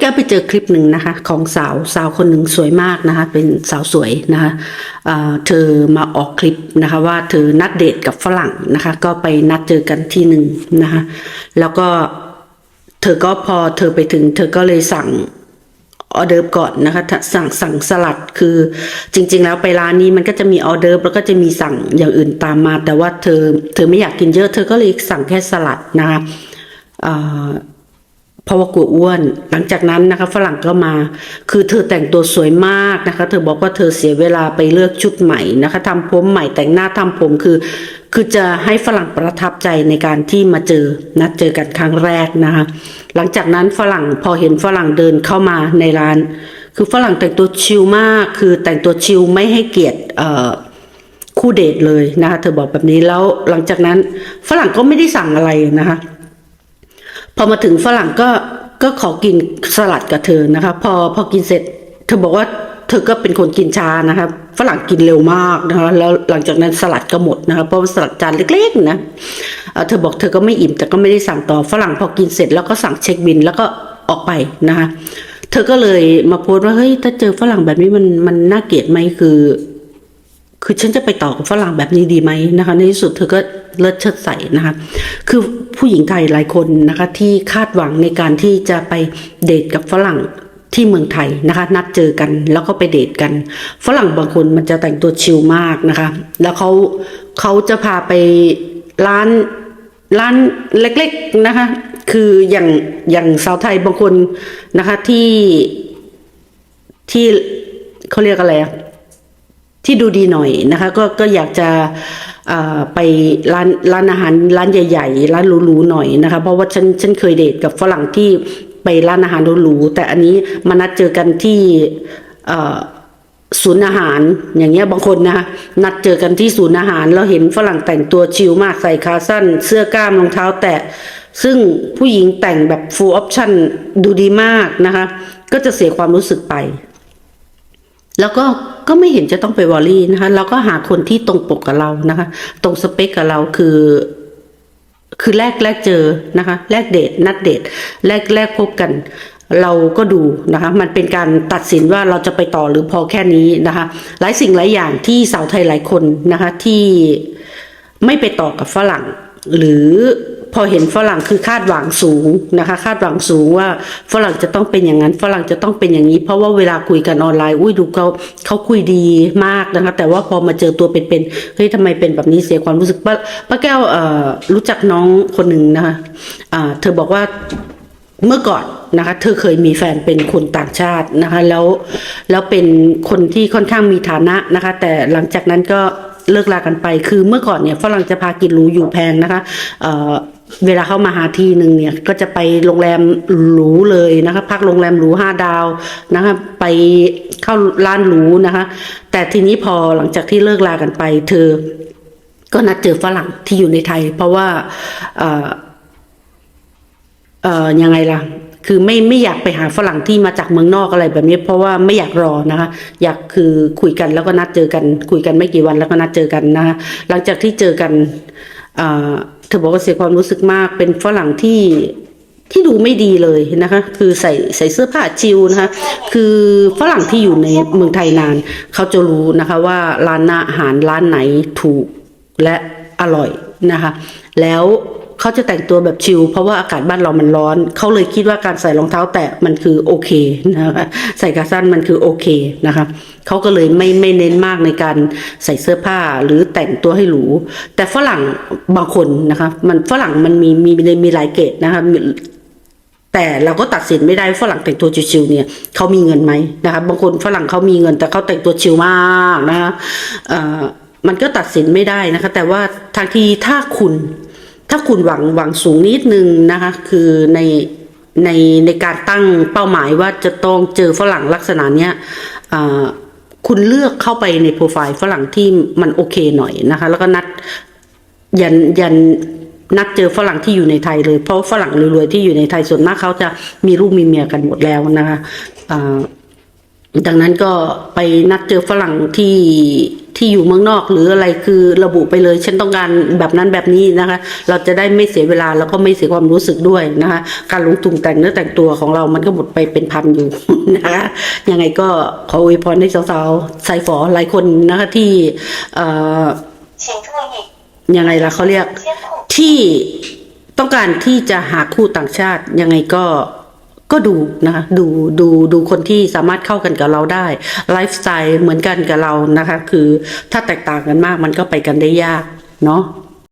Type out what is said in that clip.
แก้วไปเจอคลิปหนึ่งนะคะ ของสาวสาวคนหนึ่งสวยมากนะคะ เป็นสาวสวยนะคะเเธอมาออกคลิปนะคะว่าเธอนัดเดทกับฝรั่งนะคะ ก็ไปนัดเจอกันที่หนึ่งนะคะ แล้วก็เธอก็พอเธอไปถึง เธอก็เลยสั่งออเดิร์ฟก่อนนะคะสั่งสั่งสลัดคือจริง ๆ แล้วไปร้านนี้มันก็จะมีออเดิร์ฟแล้วก็จะมีสั่งอย่างอื่นตามมา แต่ว่าเธอเธอไม่อยากกินเยอะ เธอก็เลยสั่งแค่สลัดนะคะ เพราะว่ากลัวอ้วน หลังจากนั้นนะคะฝรั่งก็มา คือเธอแต่งตัวสวยมากนะคะ เธอบอกว่าเธอเสียเวลาไปเลือกชุดใหม่นะคะทำผมใหม่แต่งหน้าทำผมคือ คือจะให้ฝรั่งประทับใจในการที่มาเจอนัดเจอกันครั้งแรกนะคะ หลังจากนั้นฝรั่งพอเห็นฝรั่งเดินเข้ามาในร้าน คือฝรั่งแต่งตัวชิลมาก คือแต่งตัวชิลไม่ให้เกียรติคู่เดทเลยนะคะ เธอบอกแบบนี้แล้วหลังจากนั้นฝรั่งก็ไม่ได้สั่งอะไรนะคะ พอมาถึงฝรั่งก็ก็ขอกินสลัดกับเธอนะคะ พอพอกินเสร็จ เธอบอกว่าเธอก็เป็นคนกินช้านะคะฝรั่งกินเร็วมากนะคะแล้วหลังจากนั้นสลัดก็หมดนะคะเพราะสลัดจานเล็กๆนะเอ่อเธอบอกเธอก็ไม่อิ่มแต่ก็ไม่ได้สั่งต่อฝรั่งพอกินเสร็จแล้วก็สั่งเช็คบินแล้วก็ออกไปนะคะเธอก็เลยมาโพสต์ว่าเฮ้ยถ้าเจอฝรั่งแบบนี้มันมันน่าเกลียดไหมคือ คือฉันจะไปต่อกับฝรั่งแบบนี้ดีไหมนะคะ ในที่สุดเธอก็เลิศเชิดใส่นะคะ คือผู้หญิงไทยหลายคนนะคะที่คาดหวังในการที่จะไปเดทกับฝรั่งที่เมืองไทยนะคะ นัดเจอกันแล้วก็ไปเดทกัน ฝรั่งบางคนมันจะแต่งตัวชิลมากนะคะ แล้วเขาเขาจะพาไปร้านร้านเล็กๆนะคะ คืออย่างอย่างสาวไทยบางคนนะคะที่ที่เขาเรียกอะไรอะ ที่ดูดีหน่อยนะคะ ก็ก็อยากจะไปร้านร้านอาหารร้านใหญ่ ๆ ร้านหรูๆหน่อยนะคะ เพราะว่าฉันฉันเคยเดทกับฝรั่งที่ไปร้านอาหารหรูๆแต่อันนี้มานัดเจอกันที่ศูนย์อาหารอย่างเงี้ยบางคนนะคะนัดเจอกันที่ศูนย์อาหาร แล้วเห็นฝรั่งแต่งตัวชิลมากใส่ขาสั้น เสื้อกล้ามรองเท้าแตะซึ่งผู้หญิงแต่งแบบ full option ดูดีมากนะคะ ก็จะเสียความรู้สึกไป แล้วก็ก็ไม่เห็นจะต้องไปวอรี่นะคะ เราก็หาคนที่ตรงปกกับเรานะคะ ตรงสเปคกับเราคือ คือแรกแรกเจอนะคะ แรกเดทนัดเดทแรกแรกพบกัน เราก็ดูนะคะ มันเป็นการตัดสินว่าเราจะไปต่อหรือพอแค่นี้นะคะ หลายสิ่งหลายอย่างที่สาวไทยหลายคนนะคะที่ไม่ไปต่อกับฝรั่ง หรือ พอเห็นฝรั่งคือคาดหวังสูงนะคะ คาดหวังสูงว่าฝรั่งจะต้องเป็นอย่างนั้น ฝรั่งจะต้องเป็นอย่างนี้ เพราะว่าเวลาคุยกันออนไลน์อุ้ยดูเขาเขาคุยดีมากนะคะ แต่ว่าพอมาเจอตัวเป็นๆเฮ้ยทำไมเป็นแบบนี้เสียความรู้สึกป้าป้าแก้วรู้จักน้องคนหนึ่งนะคะเธอบอกว่าเมื่อก่อนนะคะ เธอเคยมีแฟนเป็นคนต่างชาตินะคะ แล้วแล้วเป็นคนที่ค่อนข้างมีฐานะนะคะ แต่หลังจากนั้นก็เลิกลากันไป คือเมื่อก่อนเนี่ยฝรั่งจะพากินรูอยู่แพงนะคะ เวลาเข้ามาหาทีหนึ่งเนี่ย ก็จะไปโรงแรมหรูเลยนะคะ พักโรงแรมหรูห้าดาวนะคะ ไปเข้าร้านหรูนะคะ แต่ทีนี้พอหลังจากที่เลิกลากันไป เธอ ก็นัดเจอฝรั่งที่อยู่ในไทย เพราะว่าเอ่อเอ่อยังไงล่ะคือไม่ไม่อยากไปหาฝรั่งที่มาจากเมืองนอกอะไรแบบนี้เพราะว่าไม่อยากรอนะคะ อยากคือคุยกันแล้วก็นัดเจอกัน คุยกันไม่กี่วันแล้วก็นัดเจอกันนะคะหลังจากที่เจอกันเอ่อ เธอบอกว่าเสียความรู้สึกมากเป็นฝรั่งที่ที่ดูไม่ดีเลยนะคะ คือใส่ใส่เสื้อผ้าจิวนะคะ คือฝรั่งที่อยู่ในเมืองไทยนาน เขาจะรู้นะคะว่าร้านอาหารร้านไหนถูกและอร่อยนะคะ แล้ว เขาจะแต่งตัวแบบชิลเพราะว่าอากาศบ้านเรามันร้อน เขาเลยคิดว่าการใส่รองเท้าแตะมันคือโอเคนะคะใส่ขาสั้นมันคือโอเคนะคะเขาก็เลยไม่ไม่เน้นมากในการใส่เสื้อผ้าหรือแต่งตัวให้หรู แต่ฝรั่งบางคนนะคะมันฝรั่งมันมีมีมีมีหลายเกรดนะคะแต่เราก็ตัดสินไม่ได้ว่าฝรั่งแต่งตัวชิวๆเนี่ยเขามีเงินไหมนะคะบางคนฝรั่งเขามีเงิน แต่เขาแต่งตัวชิวมากนะคะเอ่อมันก็ตัดสินไม่ได้นะคะ แต่ว่าทางทีถ้าคุณ ถ้าคุณหวังหวังสูงนิดนึงนะคะ คือในในในการตั้งเป้าหมายว่าจะต้องเจอฝรั่งลักษณะเนี้ยคุณเลือกเข้าไปในโปรไฟล์ฝรั่งที่มันโอเคหน่อยนะคะ แล้วก็นัดยันยันนัดเจอฝรั่งที่อยู่ในไทยเลย เพราะฝรั่งรวยๆที่อยู่ในไทยส่วนมากเขาจะมีลูกมีเมียกันหมดแล้วนะคะ ดังนั้นก็ไปนัดเจอฝรั่งที่ที่อยู่เมืองนอกหรืออะไรคือระบุไปเลยฉันต้องการแบบนั้นแบบนี้นะคะ เราจะได้ไม่เสียเวลาแล้วก็ไม่เสียความรู้สึกด้วยนะคะ การลงทุนแต่งเนื้อแต่งตัวของเรามันก็หมดไปเป็นพันอยู่นะคะยังไงก็ขออวยพรให้สาวๆใส่ฝอหลายคนนะคะที่เอ่อยังไงล่ะเขาเรียกที่ต้องการที่จะหาคู่ต่างชาติยังไงก็ ก็ดูนะคะดูดูดูคนที่สามารถเข้ากันกับเราได้ไลฟ์สไตล์เหมือนกันกับเรานะคะ คือถ้าแตกต่างกันมากมันก็ไปกันได้ยากเนาะ